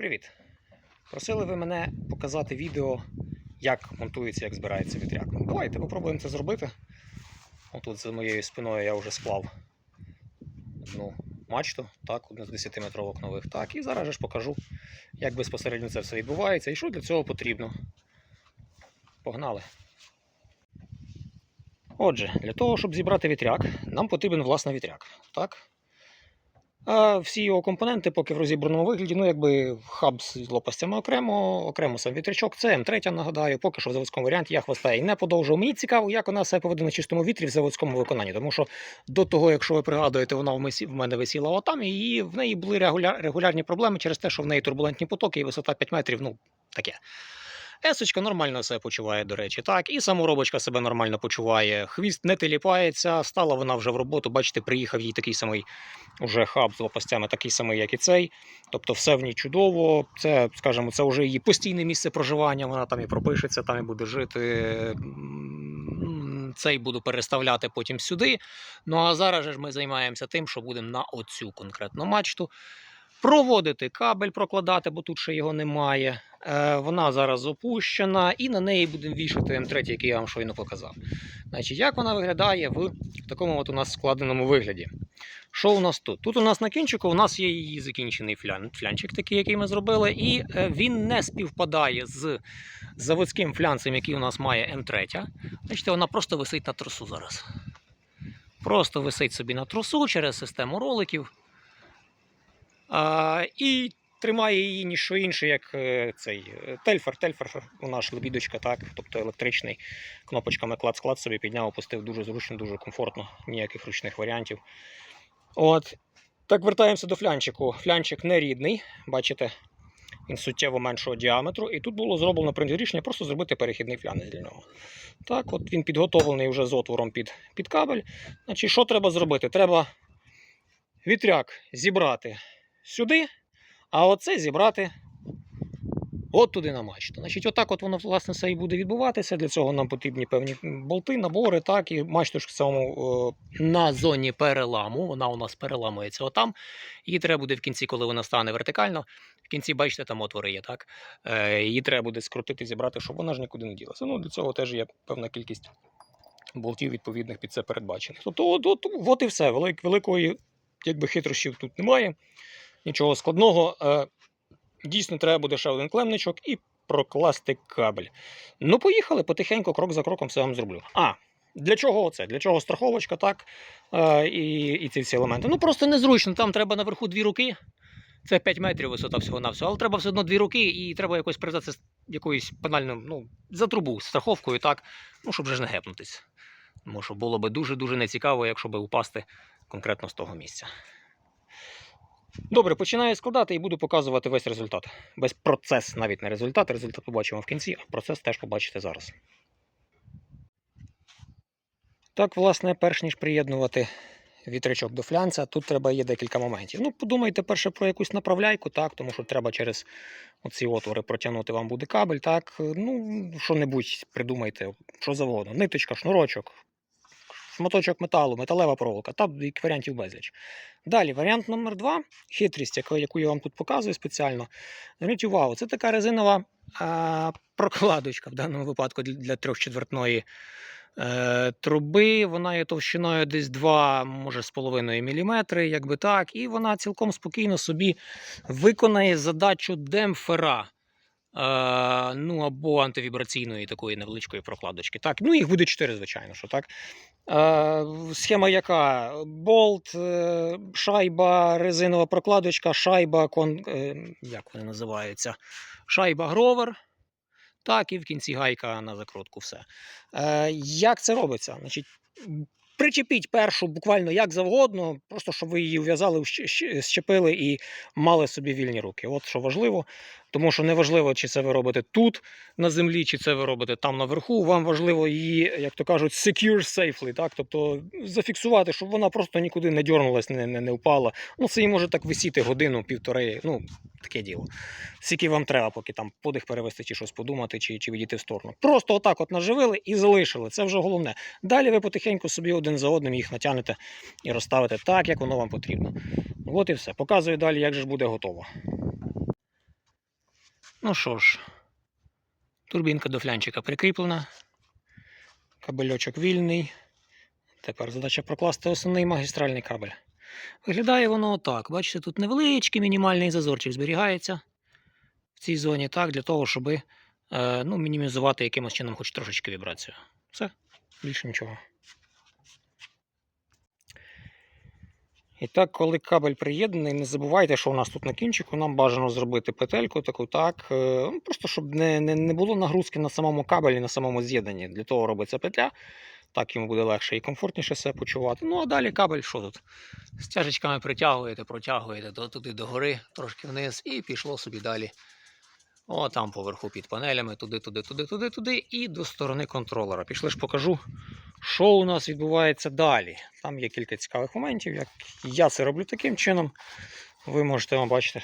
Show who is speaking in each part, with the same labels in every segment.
Speaker 1: Привіт! Просили ви мене показати відео, як монтується, як збирається вітряк. Ну, Давайте попробуємо це зробити. Отут за моєю спиною я вже склав одну мачту, так, одну з 10-метровок нових. Так, і зараз ж покажу, як безпосередньо це все відбувається і що для цього потрібно. Погнали! Отже, для того, щоб зібрати вітряк, нам потрібен власне вітряк. Так? А всі його компоненти, поки в розібраному вигляді, ну якби хаб з лопастями окремо, окремо сам вітрячок, це М3, нагадаю, поки що в заводському варіанті я хвоста і не подовжував. Мені цікаво, як вона себе поведе на чистому вітрі в заводському виконанні. Тому що до того, якщо ви пригадуєте, вона в мене висіла отам, і в неї були регуля- регулярні проблеми через те, що в неї турбулентні потоки і висота 5 метрів, ну таке. Есочка нормально себе почуває, до речі, так. І саморобочка себе нормально почуває. Хвіст не теліпається, стала вона вже в роботу. Бачите, приїхав їй такий самий уже хаб з лопастями, такий самий, як і цей. Тобто все в ній чудово. Це, скажімо, це вже її постійне місце проживання. Вона там і пропишеться, там і буде жити. Цей буду переставляти потім сюди. Ну а зараз ж ми займаємося тим, що будемо на оцю конкретну мачту. Проводити кабель, прокладати, бо тут ще його немає. Е, вона зараз опущена, і на неї будемо вішати М3, який я вам щойно показав. Значить, як вона виглядає в такому от у нас складеному вигляді? Що у нас тут? Тут у нас на кінчику у нас є її закінчений флян, флянчик, такий, який ми зробили, і е, він не співпадає з заводським флянцем, який у нас має М3. Бачите, вона просто висить на тросу зараз. Просто висить собі на тросу через систему роликів. А, і тримає її ніщо інше, як е, цей е, тельфер. Тельфер у нас лебідочка, так, тобто електричний. Кнопочками клад-склад собі підняв, опустив дуже зручно, дуже комфортно, ніяких ручних варіантів. От. Так, вертаємося до флянчику. Флянчик не рідний, бачите, він суттєво меншого діаметру. І тут було зроблено рішення просто зробити перехідний флянець для нього. Так, от він підготовлений вже з отвором під, під кабель. Значить, що треба зробити? Треба вітряк зібрати сюди, а оце зібрати от туди на мачту. Значить, отак от воно власне все і буде відбуватися. Для цього нам потрібні певні болти, набори, так, і мачту ж самому е, на зоні переламу. Вона у нас переламується отам. Її треба буде в кінці, коли вона стане вертикально. В кінці, бачите, там отвори є, так? Е, її треба буде скрутити, зібрати, щоб вона ж нікуди не ділася. Ну, для цього теж є певна кількість болтів відповідних під це передбачених. Тобто, от, от, от і все. Велик, великої якби, хитрощів тут немає. Нічого складного. Е, Дійсно, треба буде ще один клемничок і прокласти кабель. Ну, поїхали, потихеньку, крок за кроком все вам зроблю. А, для чого це? Для чого страховочка, так? Е, і, і ці всі елементи. Ну, просто незручно. Там треба наверху дві руки. Це 5 метрів висота всього на всього, але треба все одно дві руки, і треба якось прив'язати якоюсь пенальним, ну, за трубу, страховкою, так, ну, щоб вже ж не гепнутись. Тому що було би дуже-дуже нецікаво, якщо би упасти конкретно з того місця. Добре, починаю складати і буду показувати весь результат. Весь процес, навіть не результат. Результат побачимо в кінці, а процес теж побачите зараз. Так, власне, перш ніж приєднувати вітрячок до флянця, тут треба є декілька моментів. Ну, подумайте перше про якусь направляйку, так, тому що треба через оці отвори протягнути вам буде кабель, так. Ну, що-небудь придумайте, що завгодно. Ниточка, шнурочок, шматочок металу, металева проволока, та варіантів безліч. Далі, варіант номер два, хитрість, яку, я вам тут показую спеціально. Зверніть увагу, це така резинова а, прокладочка в даному випадку для трьохчетвертної е, труби. Вона є товщиною десь 2, може з половиною міліметри, якби так. І вона цілком спокійно собі виконає задачу демпфера. Е, ну або антивібраційної такої невеличкої прокладочки. Так, ну їх буде 4, звичайно, що так. Е, схема яка? Болт, е, шайба, резинова прокладочка, шайба, кон, як вони називаються? Шайба гровер. Так, і в кінці гайка на закрутку все. Як це робиться? Значить, причепіть першу буквально як завгодно, просто щоб ви її ув'язали, щепили і мали собі вільні руки. От що важливо. Тому що не важливо, чи це ви робите тут на землі, чи це ви робите там наверху. Вам важливо її, як то кажуть, secure safely, так? тобто зафіксувати, щоб вона просто нікуди не дьорнулась, не, не, не впала. Ну, це і може так висіти годину, півтори. Ну, таке діло. Скільки вам треба, поки там подих перевести, чи щось подумати, чи, чи відійти в сторону. Просто отак от наживили і залишили. Це вже головне. Далі ви потихеньку собі один за одним їх натягнете і розставите так, як воно вам потрібно. От і все. Показую далі, як же буде готово. Ну що ж, турбінка до флянчика прикріплена. Кабельочок вільний. Тепер задача прокласти основний магістральний кабель. Виглядає воно отак. Бачите, тут невеличкий мінімальний зазорчик зберігається в цій зоні, так, для того, щоб е, ну, мінімізувати якимось чином хоч трошечки вібрацію. Все, більше нічого. І так, коли кабель приєднаний, не забувайте, що у нас тут на кінчику нам бажано зробити петельку таку, так, е, ну, просто щоб не, не, не було нагрузки на самому кабелі, на самому з'єднанні. Для того робиться петля. Так йому буде легше і комфортніше себе почувати. Ну а далі кабель, що тут? Стяжечками притягуєте, протягуєте туди догори, трошки вниз, і пішло собі далі. О, там поверху під панелями, туди, туди, туди, туди, туди, і до сторони контролера. Пішли ж покажу, що у нас відбувається далі. Там є кілька цікавих моментів. Як я це роблю таким чином. Ви можете вам бачити,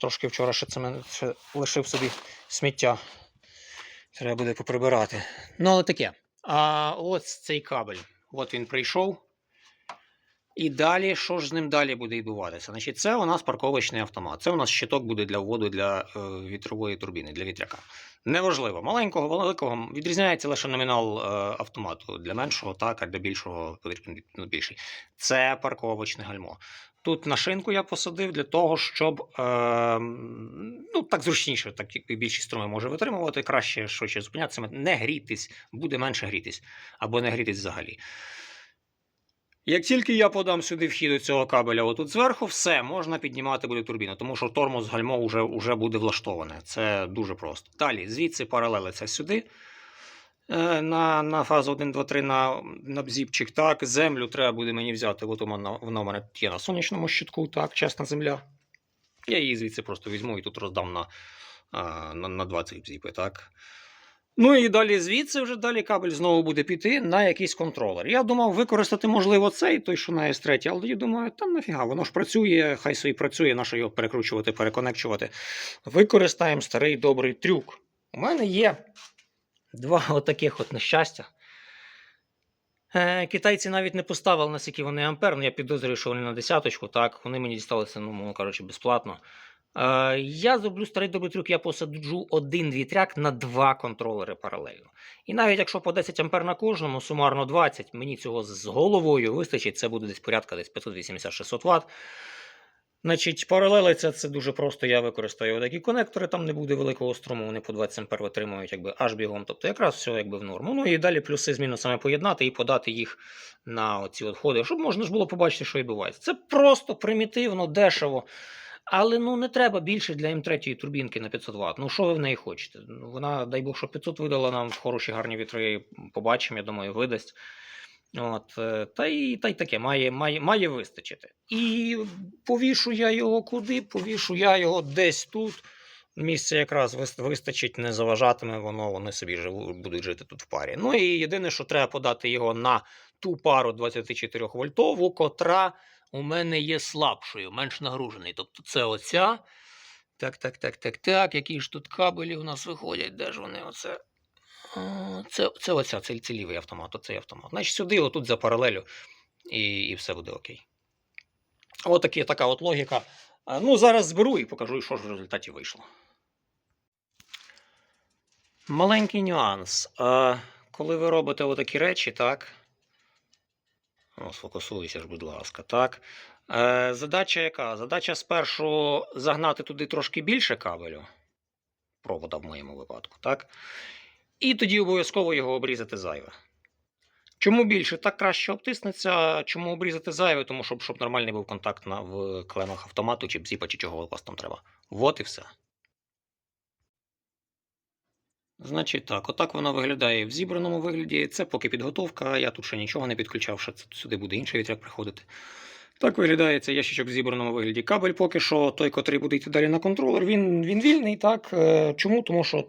Speaker 1: трошки вчора ще це мене ще лишив собі сміття. Треба буде поприбирати. Ну, але таке. А ось цей кабель. От він прийшов. І далі, що ж з ним далі буде відбуватися? Значить, це у нас парковочний автомат. Це у нас щиток буде для вводу для е, вітрової турбіни, для вітряка. Неважливо, маленького, великого відрізняється лише номінал е, автомату. Для меншого, так, а для більшого потрібен ну, більший. Це парковочне гальмо. Тут на шинку я посадив для того, щоб е, ну, так зручніше, так більші струми може витримувати, краще швидше зупинятися, не грітись, буде менше грітись або не грітись взагалі. Як тільки я подам сюди вхід до цього кабеля, отут зверху, все, можна піднімати буде турбіну, тому що тормоз гальмо вже, вже буде влаштоване. Це дуже просто. Далі, звідси паралелиться сюди. е, На, на фазу 1, 2, 3 на, на бзіпчик. Так, землю треба буде мені взяти. От вона у мене є на сонячному щитку, так, чесна земля. Я її звідси просто візьму і тут роздам на, а, на, на 20 бзіпи, так. Ну і далі звідси вже далі кабель знову буде піти на якийсь контролер. Я думав використати, можливо, цей, той, що на S3, але тоді думаю, там нафіга, воно ж працює, хай собі працює, на що його перекручувати, переконекчувати. Використаємо старий добрий трюк. У мене є два отаких от нещастя. Е, Китайці навіть не поставили, наскільки вони ампер, ну я підозрюю, що вони на десяточку, так, вони мені дісталися, ну, кажучи, безплатно. Е, Я зроблю старий добрий трюк, я посаджу один вітряк на два контролери паралельно. І навіть якщо по 10 ампер на кожному, сумарно 20, мені цього з головою вистачить, це буде десь порядка десь 580-600 Вт. Значить, паралелиться це дуже просто. Я використаю такі конектори, там не буде великого струму, вони по 20 ампер витримують якби аж бігом. Тобто якраз все якби в норму. Ну і далі плюси з мінусами поєднати і подати їх на оці от щоб можна ж було побачити, що відбувається. Це просто примітивно, дешево. Але ну не треба більше для М3 турбінки на 500 Вт. Ну що ви в неї хочете? Ну, Вона, дай Бог, що 500 видала нам хороші гарні вітри. Побачимо, я думаю, видасть. От, е, та й та й таке має, має, має вистачити. І повішу я його куди? Повішу я його десь тут. Місце якраз вистачить, не заважатиме воно, вони собі живу, будуть жити тут в парі. Ну і єдине, що треба подати його на ту пару 24 вольтову, котра у мене є слабшою, менш нагружений. Тобто це оця. Так, так, так, так, так. Які ж тут кабелі у нас виходять? Де ж вони оце? Це, це оця, це, це лівий автомат, оцей автомат. Значить, сюди, отут за паралелю, і, і все буде окей. Отакі, така от логіка. Ну, зараз зберу і покажу, що ж в результаті вийшло. Маленький нюанс. Коли ви робите отакі речі, так. Сфокусуйся ж, будь ласка, так. Е, задача яка? Задача спершу загнати туди трошки більше кабелю, провода в моєму випадку, так? І тоді обов'язково його обрізати зайве. Чому більше? Так краще обтиснеться. Чому обрізати зайве? Тому щоб, щоб нормальний був контакт на, в клемах автомату, чи бзіпа, чи чого у вас там треба. Вот і все. Значить так, отак воно виглядає в зібраному вигляді. Це поки підготовка, я тут ще нічого не підключав, це- сюди буде інший вітряк приходити. Так виглядає цей ящичок в зібраному вигляді. Кабель поки що той, котрий буде йти далі на контролер, він, він вільний. так. Е, Чому? Тому що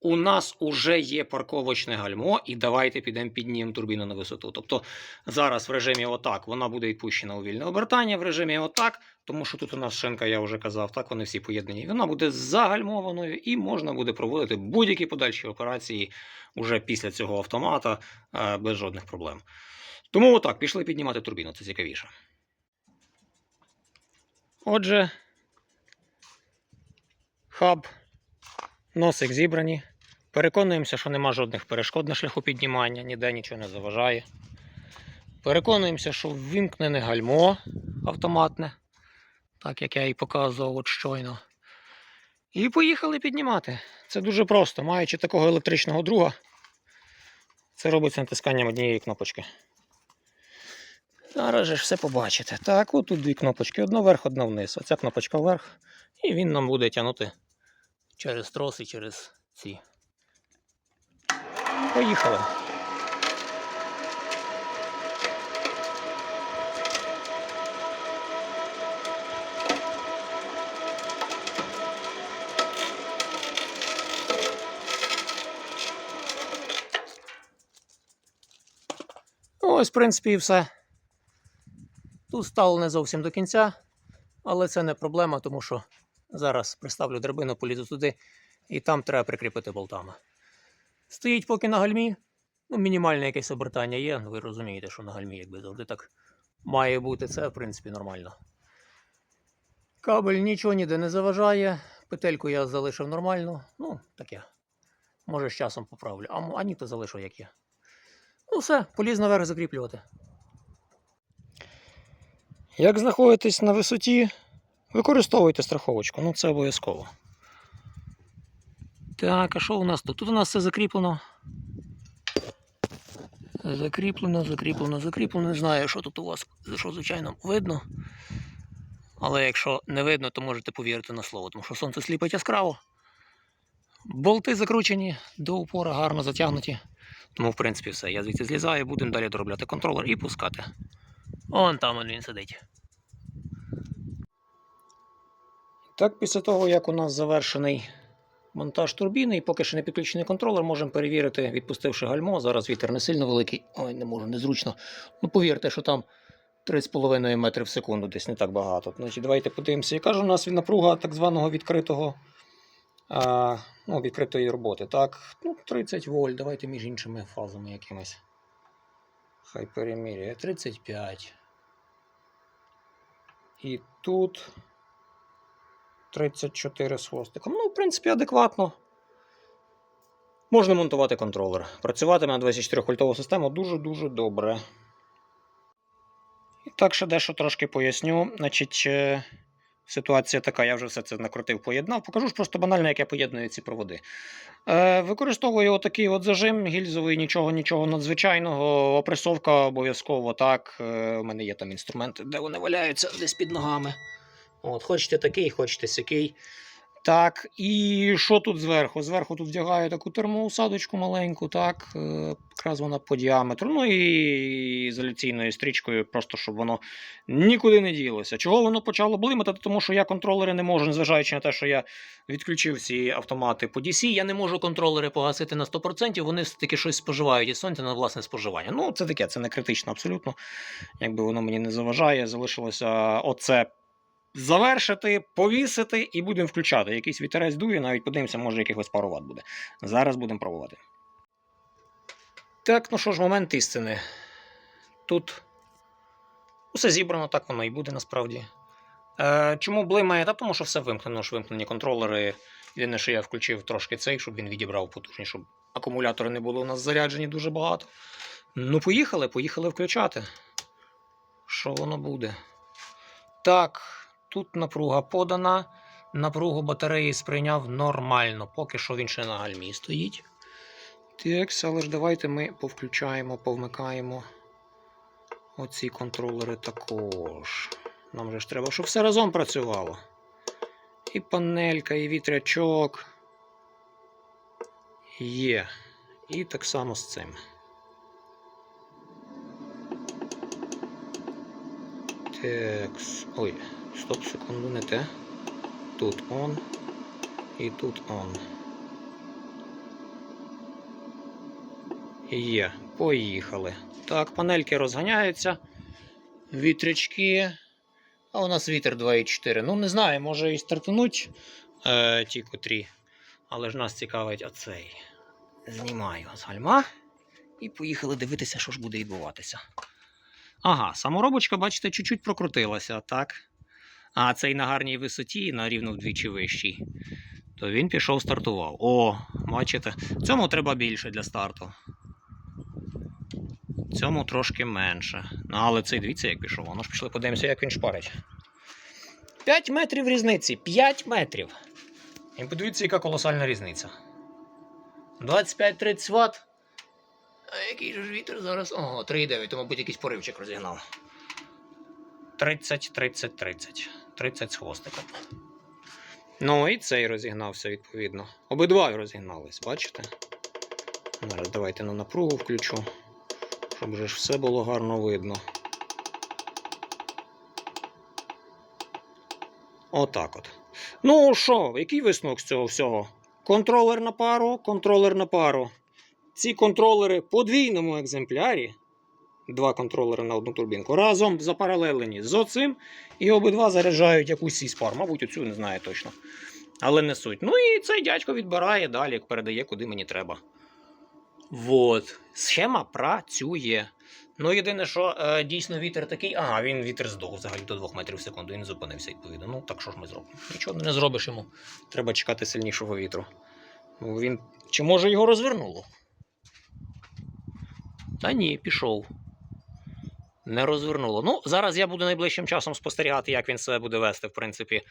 Speaker 1: у нас уже є парковочне гальмо, і давайте підемо піднімемо турбіну на висоту. Тобто зараз в режимі отак вона буде відпущена у вільне обертання, в режимі отак, тому що тут у нас шинка, я вже казав, так вони всі поєднані. Вона буде загальмованою і можна буде проводити будь-які подальші операції уже після цього автомата е, без жодних проблем. Тому отак, пішли піднімати турбіну, це цікавіше. Отже, хаб носик зібрані. Переконуємося, що нема жодних перешкод на шляху піднімання, ніде нічого не заважає. Переконуємося, що ввімкнене гальмо автоматне, так як я і показував от щойно. І поїхали піднімати. Це дуже просто. Маючи такого електричного друга, це робиться натисканням однієї кнопочки. Зараз же все побачите. Так, от тут дві кнопочки: одна вверх, одна вниз. Оця кнопочка вверх, і він нам буде тягнути через трос і через ці. Поїхали. Ось, в принципі, і все. Тут стало не зовсім до кінця, але це не проблема, тому що зараз приставлю драбину, полізу туди, і там треба прикріпити болтами. Стоїть поки на гальмі. Ну, мінімальне якесь обертання є. ну, Ви розумієте, що на гальмі, якби завжди так має бути. Це, в принципі, нормально. Кабель нічого ніде не заважає. Петельку я залишив нормально. Ну, таке. Може, з часом поправлю. А, а ні, то залишу як є. Ну, все, поліз наверх закріплювати. Як знаходитесь на висоті, використовуйте страховочку. Ну, це обов'язково. Так, а що у нас тут? Тут у нас все закріплено. Закріплено, закріплено, закріплено. Не знаю, що тут у вас, що, звичайно, видно. Але якщо не видно, то можете повірити на слово, тому що сонце сліпить яскраво. Болти закручені до упора, гарно затягнуті. Тому, в принципі, все. Я звідси злізаю, будемо далі доробляти контролер і пускати. Вон там він сидить. Так, після того, як у нас завершений монтаж турбіни і поки що не підключений контролер, можемо перевірити, відпустивши гальмо. Зараз вітер не сильно великий. Ой, не можу, незручно. Ну, повірте, що там 3,5 метри в секунду, десь не так багато. Значить, давайте подивимося, яка ж у нас напруга так званого відкритого. А, ну, відкритої роботи. Так, ну, 30 вольт. Давайте між іншими фазами якимись. Хай переміряє. 35. І тут 34 з хвостиком. Ну, в принципі, адекватно. Можна монтувати контролер. Працюватиме на 24 вольтову систему дуже-дуже добре. І так ще дещо трошки поясню. Значить, е, ситуація така, я вже все це накрутив, поєднав. Покажу ж просто банально, як я поєдную ці проводи. Е, використовую отакий от зажим гільзовий, нічого, нічого надзвичайного. Опресовка обов'язково так. Е, у мене є там інструменти, де вони валяються десь під ногами. От, хочете такий, хочете сякий. Так, і що тут зверху? Зверху тут вдягаю таку термоусадочку маленьку, так, е, якраз вона по діаметру. Ну і ізоляційною стрічкою, просто щоб воно нікуди не ділося. Чого воно почало блимати? Тому що я контролери не можу, незважаючи на те, що я відключив ці автомати по DC, я не можу контролери погасити на 100%, вони все-таки щось споживають із сонця на власне споживання. Ну, це таке, це не критично абсолютно. Якби воно мені не заважає, залишилося оце завершити, повісити і будемо включати. Якийсь вітерець дує, навіть подивимося, може якихось пару ватт буде. Зараз будемо пробувати. Так, ну що ж, момент істини. Тут усе зібрано, так воно і буде насправді. Е, чому блимає? Та тому що все вимкнено, ж вимкнені контролери. Єдине, що я включив трошки цей, щоб він відібрав потужність, щоб акумулятори не були у нас заряджені дуже багато. Ну, поїхали, поїхали включати. Що воно буде? Так, тут напруга подана. Напругу батареї сприйняв нормально, поки що він ще на гальмі стоїть. Так, але ж давайте ми повключаємо, повмикаємо оці контролери також. Нам же ж треба, щоб все разом працювало. І панелька, і вітрячок. Є. І так само з цим. Так. Ой, стоп, секунду, не те. Тут он. І тут он. Є, поїхали. Так, панельки розганяються. Вітрячки. А у нас вітер 2,4. Ну, не знаю, може і стартануть е, ті котрі. Але ж нас цікавить оцей. Знімаю з гальма. І поїхали дивитися, що ж буде відбуватися. Ага, саморобочка, бачите, чуть-чуть прокрутилася, так? А цей на гарній висоті, на рівно вдвічі вищій. то він пішов стартував. О, бачите, цьому треба більше для старту. Цьому трошки менше. Ну, але цей дивіться, як пішов. Воно ж пішли, подивимося, як він шпарить. 5 метрів різниці. 5 метрів. І подивіться, яка колосальна різниця. 25-30 Вт. А який же ж вітер зараз? Ого, 3,9, то, мабуть, якийсь поривчик розігнав. 30, 30, 30. 30 з хвостиком. Ну і цей розігнався відповідно. Обидва розігнались, бачите? Зараз давайте на напругу включу, щоб вже ж все було гарно видно. Отак от. Ну що, який висновок з цього всього? Контролер на пару, контролер на пару. Ці контролери подвійному екземплярі. Два контролери на одну турбінку. Разом запаралелені з оцим. І обидва заряджають якусь сіспар. Мабуть, оцю не знаю точно. Але не суть. Ну і цей дядько відбирає далі, передає, куди мені треба. Вот. Схема працює. Ну, єдине, що е, дійсно вітер такий. Ага, він вітер здох взагалі до 2 метрів в секунду. Він зупинився відповідно. Ну, так що ж ми зробимо? Нічого не зробиш йому. Треба чекати сильнішого вітру. Ну, він... Чи може його розвернуло? Та ні, пішов. Не розвернуло. Ну, зараз я буду найближчим часом спостерігати, як він себе буде вести, в принципі, е-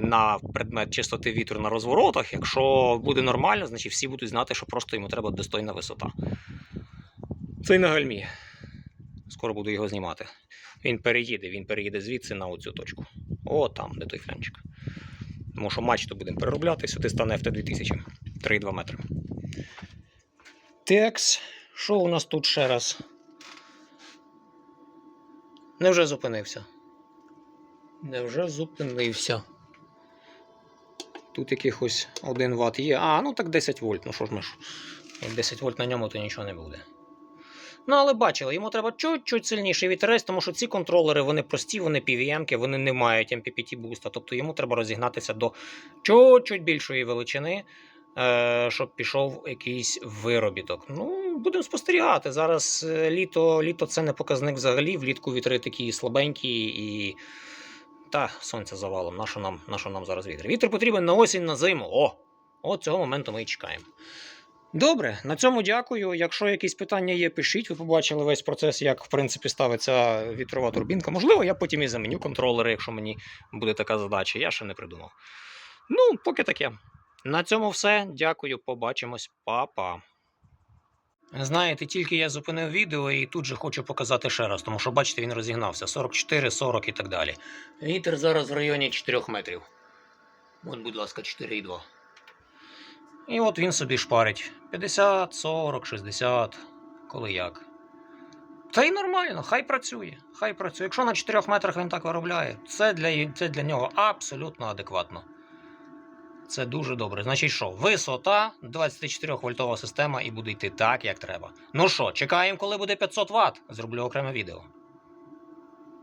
Speaker 1: на предмет чистоти вітру на розворотах. Якщо буде нормально, значить всі будуть знати, що просто йому треба достойна висота. Це й на гальмі. Скоро буду його знімати. Він переїде, він переїде звідси на оцю точку. О, там, де той флянчик. Тому що мачту будемо переробляти, сюди стане FT2000. 3,2 метри. Текс. Що у нас тут ще раз? Невже зупинився? Невже зупинився? Тут якихось 1 Вт є. А, ну так 10 вольт. Ну що ж ми ж. Як 10 вольт на ньому, то нічого не буде. Ну, але бачили, йому треба чуть-чуть сильніший вітерець, тому що ці контролери вони прості, вони PVM, вони не мають MPPT буста. Тобто йому треба розігнатися до чуть-чуть більшої величини, е, щоб пішов якийсь виробіток. Ну, будемо спостерігати. Зараз е, літо, літо це не показник взагалі. Влітку вітри такі слабенькі і. Та, сонце завалом. Нащо нам, нащо нам зараз вітер? Вітер потрібен на осінь, на зиму. О! От цього моменту ми і чекаємо. Добре, на цьому дякую. Якщо якісь питання є, пишіть. Ви побачили весь процес, як в принципі ставиться вітрова турбінка. Можливо, я потім і заменю контролери, якщо мені буде така задача. Я ще не придумав. Ну, поки таке. На цьому все. Дякую, побачимось, Па-па. Знаєте, тільки я зупинив відео і тут же хочу показати ще раз, тому що бачите, він розігнався 44, 40 і так далі. Вітер зараз в районі 4 метрів. От, будь ласка, 4,2. І от він собі шпарить 50, 40, 60, коли як. Та й нормально, хай працює. Хай працює. Якщо на 4 метрах він так виробляє, це для, це для нього абсолютно адекватно. Це дуже добре. Значить, що? Висота 24 вольтова система і буде йти так, як треба. Ну що, чекаємо, коли буде 500 Вт. Зроблю окреме відео.